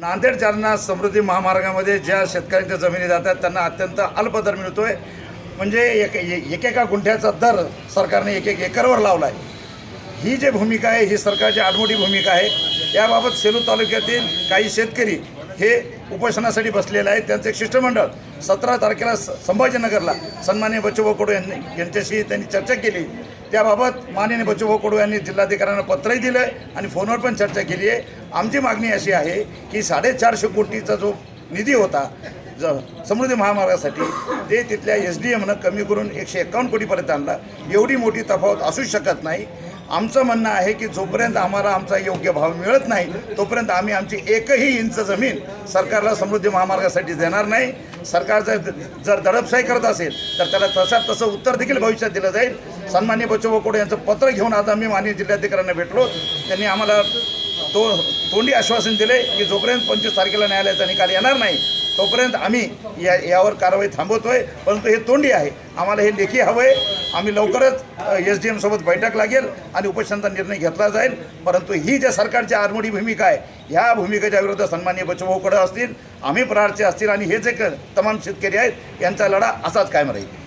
नांदेड जालना समृद्धी महामार्गामध्ये ज्या शेतकऱ्यांच्या जमिनी जातात त्यांना अत्यंत अल्प दर मिळतोय. म्हणजे एक एकेका गुंठ्याचा दर सरकारने एक एक एकरवर लावला आहे ही जी भूमिका आहे ही सरकारची आडमोठी भूमिका आहे. याबाबत सेलू तालुक्यातील काही शेतकरी हे उपोषणासाठी बसलेले आहेत. त्यांचं एक शिष्टमंडळ सतरा तारखेला संभाजीनगरला सन्मान्य बच्चूभाऊ कडू यांनी यांच्याशी त्यांनी चर्चा केली. त्याबाबत माननीय बच्चूभाऊ कडू यांनी जिल्हाधिकाऱ्यांना पत्रही दिलं आहे आणि फोनवर पण चर्चा केली आहे. आमची मागणी अशी आहे की साडेचारशे कोटीचा जो निधी होता ज समृद्धी महामार्गासाठी ते तिथल्या एस डी एमनं कमी करून एकशे एकावन्न कोटीपर्यंत आणला एवढी मोठी तफावत असूच शकत नाही. आमचं म्हणणं आहे की जोपर्यंत आम्हाला आमचा योग्य भाव मिळत नाही तोपर्यंत आम्ही आमची एकही इंच जमीन सरकारला समृद्धी महामार्गासाठी देणार नाही. सरकार जर जर दडपशाही करत असेल तर त्याला तसा तसं उत्तर देखील भविष्यात दिलं जाईल. सन्मान्य बच्चूभाऊ कोडे यांचं पत्र घेऊन आज आम्ही माननीय जिल्हाधिकाऱ्यांना भेटलो. त्यांनी आम्हाला तो तोंडी आश्वासन दिले की जोपर्यंत पंचवीस तारखेला न्यायालयाचा निकाल येणार नाही तोपर्यंत आम्ही या यावर कारवाई थांबवतोय. परंतु हे तोंडी आहे. आम्हाला हे लेखी हवं आहे आम्ही लवकरच एस डी एमसोबत बैठक लागेल आणि उपोषणाचा निर्णय घेतला जाईल. परंतु ही ज्या सरकारची आरमोडी भूमिका आहे ह्या भूमिकेच्या विरुद्ध सन्मान्य बचभाऊकडं असतील आम्ही प्रहारचे असतील आणि हे जे तमाम शेतकरी आहेत यांचा लढा असाच कायम राहील.